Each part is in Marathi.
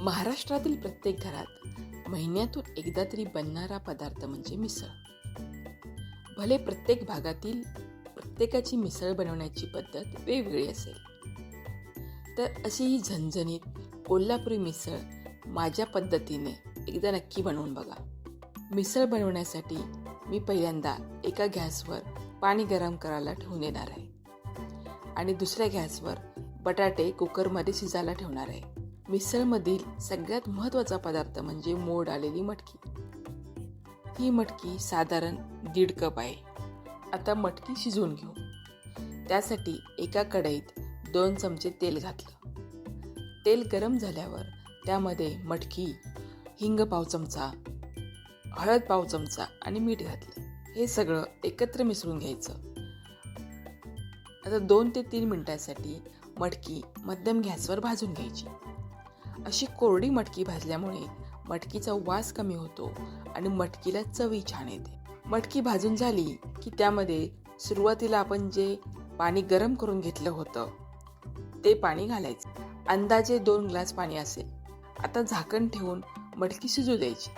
महाराष्ट्रातील प्रत्येक घरात महिन्यातून एकदा तरी बनणारा पदार्थ म्हणजे मिसळ. भले प्रत्येक भागातील प्रत्येकाची मिसळ बनवण्याची पद्धत वेगवेगळी असेल तर अशी ही झणझणीत कोल्हापुरी मिसळ माझ्या पद्धतीने एकदा नक्की बनवून बघा. मिसळ बनवण्यासाठी मी पहिल्यांदा एका गॅसवर पाणी गरम करायला ठेवून देणार आहे आणि दुसऱ्या गॅसवर बटाटे कुकरमध्ये शिजायला ठेवणार आहे. मिसळमधील सगळ्यात महत्त्वाचा पदार्थ म्हणजे मोड आलेली मटकी. ही मटकी साधारण दीड कप आहे. आता मटकी शिजवून घेऊ. त्यासाठी एका कढईत दोन चमचे तेल घातलं. तेल गरम झाल्यावर त्यामध्ये मटकी हिंग पाव चमचा हळद पाव चमचा आणि मीठ घातलं. हे सगळं एकत्र मिसळून घ्यायचं. आता दोन ते तीन मिनिटांसाठी मटकी मध्यम गॅसवर भाजून घ्यायची. अशी कोरडी मटकी भाजल्यामुळे मटकीचा वास कमी होतो आणि मटकीला चवी छान येते. मटकी भाजून झाली की त्यामध्ये सुरुवातीला आपण जे पाणी गरम करून घेतलं होतं ते पाणी घालायचं. अंदाजे दोन ग्लास पाणी असेल. आता झाकण ठेवून मटकी शिजू द्यायची.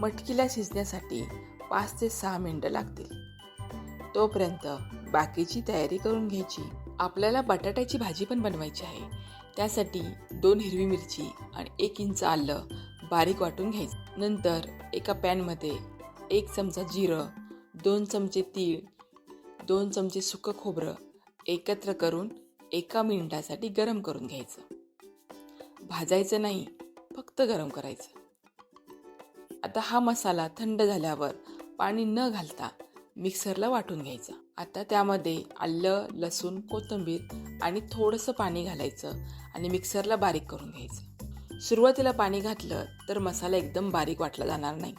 मटकीला शिजण्यासाठी पाच ते सहा मिनटं लागतील. तोपर्यंत बाकीची तयारी करून घ्यायची. आपल्याला बटाट्याची भाजी पण बनवायची आहे. त्यासाठी दोन हिरवी मिरची आणि एक इंच आलं बारीक वाटून घ्यायचं. नंतर एका पॅनमध्ये एक चमचा जिरं दोन चमचे तीळ दोन चमचे सुकं खोबरं एकत्र करून एका मिनिटासाठी गरम करून घ्यायचं. भाजायचं नाही फक्त गरम करायचं. आता हा मसाला थंड झाल्यावर पाणी न घालता मिक्सरला वाटून घ्यायचा. आता त्यामध्ये आलं लसूण कोथिंबीर आणि थोडंसं पाणी घालायचं आणि मिक्सरला बारीक करून घ्यायचं. सुरुवातीला पाणी घातलं तर मसाला एकदम बारीक वाटला जाणार नाही.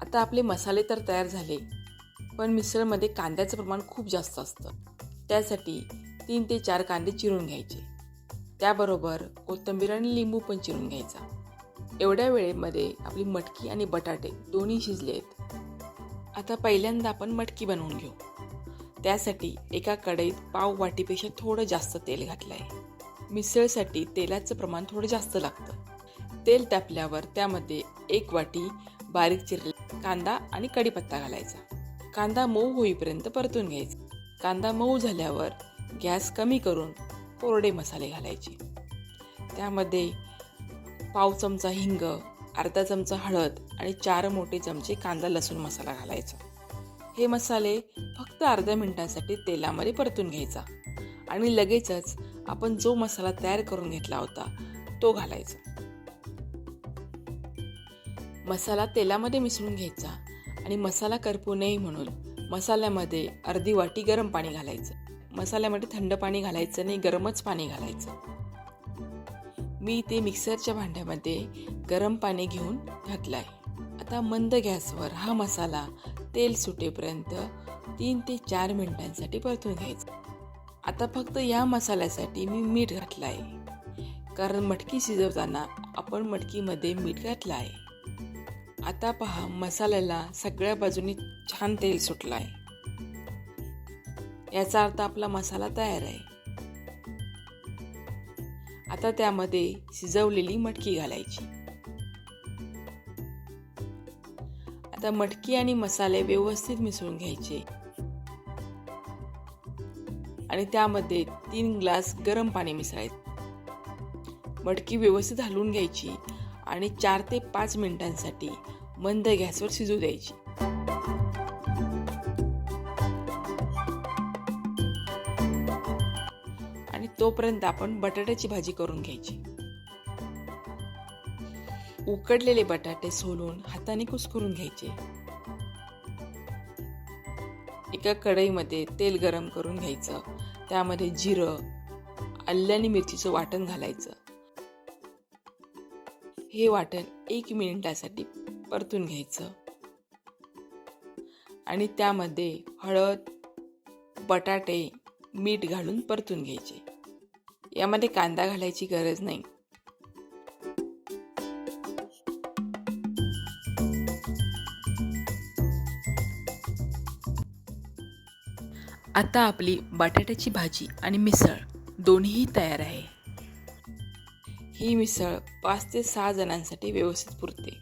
आता आपले मसाले तर तयार झाले पण मिसळमध्ये कांद्याचं प्रमाण खूप जास्त असतं. त्यासाठी तीन ते चार कांदे चिरून घ्यायचे. त्याबरोबर कोथिंबीर आणि लिंबू पण चिरून घ्यायचा. एवढ्या वेळेमध्ये आपली मटकी आणि बटाटे दोन्ही शिजले आहेत आता पहिल्यांदा आपण मटकी बनवून घेऊ. त्यासाठी एका कढईत पाव वाटीपेक्षा थोडं जास्त तेल घातलं आहे मिसळसाठी तेलाचं प्रमाण थोडं जास्त लागतं. तेल तापल्यावर त्यामध्ये एक वाटी बारीक चिरलेला कांदा आणि कढीपत्ता घालायचा. कांदा मऊ होईपर्यंत परतून घ्यायचा. कांदा मऊ झाल्यावर गॅस कमी करून कोरडे मसाले घालायचे. त्यामध्ये पाव चमचा हिंग अर्धा चमचा हळद आणि चार मोठे चमचे कांदा लसूण मसाला घालायचा. हे मसाले फक्त अर्ध्या मिनिटांसाठी तेलामध्ये परतून घ्यायचा. आणि लगेचच आपण जो मसाला तयार करून घेतला होता तो घालायचा. मसाला तेलामध्ये मिसळून घ्यायचा आणि मसाला करपू नये म्हणून मसाल्यामध्ये अर्धी वाटी गरम पाणी घालायचं. मसाल्यामध्ये थंड पाणी घालायचं नाही गरमच पाणी घालायचं. मी ते मिक्सरच्या भांड्यामध्ये गरम पाणी घेऊन घातलं आहे आता मंद गॅसवर हा मसाला तेल सुटेपर्यंत तीन ते चार मिनिटांसाठी परतून घ्यायचं. आता फक्त या मसाल्यासाठी मी मीठ घातलं आहे. कारण मटकी शिजवताना आपण मटकीमध्ये मीठ घातलं आहे. आता पहा मसाल्याला सगळ्या बाजूनी छान तेल सुटलं आहे. याचा अर्थ आपला मसाला तयार आहे. आता त्यामध्ये शिजवलेली मटकी घालायची. आता मटकी आणि मसाले व्यवस्थित मिसळून घ्यायचे. आणि त्यामध्ये तीन ग्लास गरम पाणी मिसळायचं. मटकी व्यवस्थित हलवून घ्यायची आणि चार ते पाच मिनिटांसाठी मंद गॅसवर शिजू द्यायची. आणि तोपर्यंत आपण बटाट्याची भाजी करून घ्यायची. उकडलेले बटाटे सोलून हाताने कुस्करून घ्यायचे. एका कढईमध्ये तेल गरम करून घ्यायचं. त्यामध्ये जिरं आल्या आणि मिरचीचं वाटण घालायचं. हे वाटण एक मिनिटासाठी परतून घ्यायचं. आणि त्यामध्ये हळद बटाटे मीठ घालून परतून घ्यायचे. यामध्ये कांदा घालायची गरज नाही. आता आपली बटाट्याची भाजी आणि मिसळ दोन्हीही तयार आहे. ही मिसळ पाच ते सहा जणांसाठी व्यवस्थित पुरते.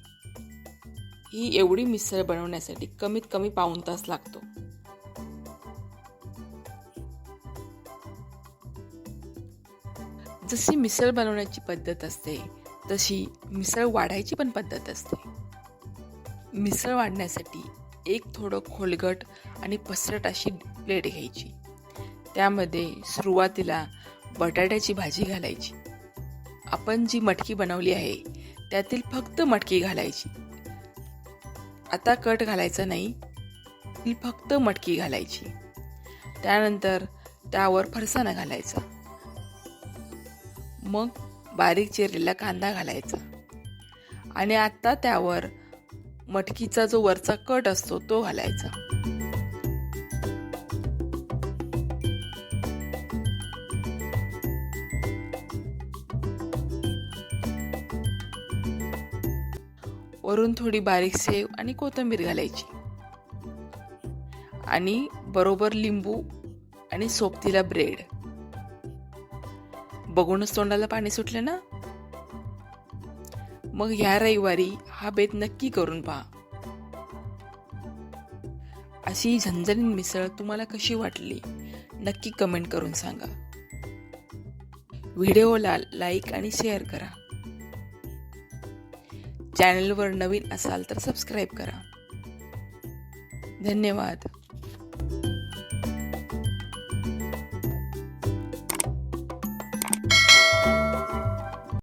ही एवढी मिसळ बनवण्यासाठी कमीत कमी पाऊण तास लागतो. जशी मिसळ बनवण्याची पद्धत असते तशी मिसळ वाढायची पण पद्धत असते. मिसळ वाढण्यासाठी एक थोडं खोलगट आणि पसरट अशी प्लेट घ्यायची. त्यामध्ये सुरुवातीला बटाट्याची भाजी घालायची. आपण जी मटकी बनवली आहे त्यातील फक्त मटकी घालायची. आता कट घालायचा नाही ती फक्त मटकी घालायची. त्यानंतर त्यावर फरसाणा घालायचा. मग बारीक चिरलेला कांदा घालायचा. आणि आता त्यावर मटकीचा जो वरचा कट असतो तो घालायचा. वरून थोडी बारीक सेव आणि कोथिंबीर घालायची. आणि बरोबर लिंबू आणि सोबतीला ब्रेड. बघूनच तोंडाला पाणी सुटले ना? मग ह्या रविवारी हा बेत नक्की करून पहा. अशी झणझणीत मिसळ तुम्हाला कशी वाटली नक्की कमेंट करून सांगा. व्हिडिओला लाईक आणि शेअर करा. चॅनलवर नवीन असाल तर सबस्क्राईब करा. धन्यवाद.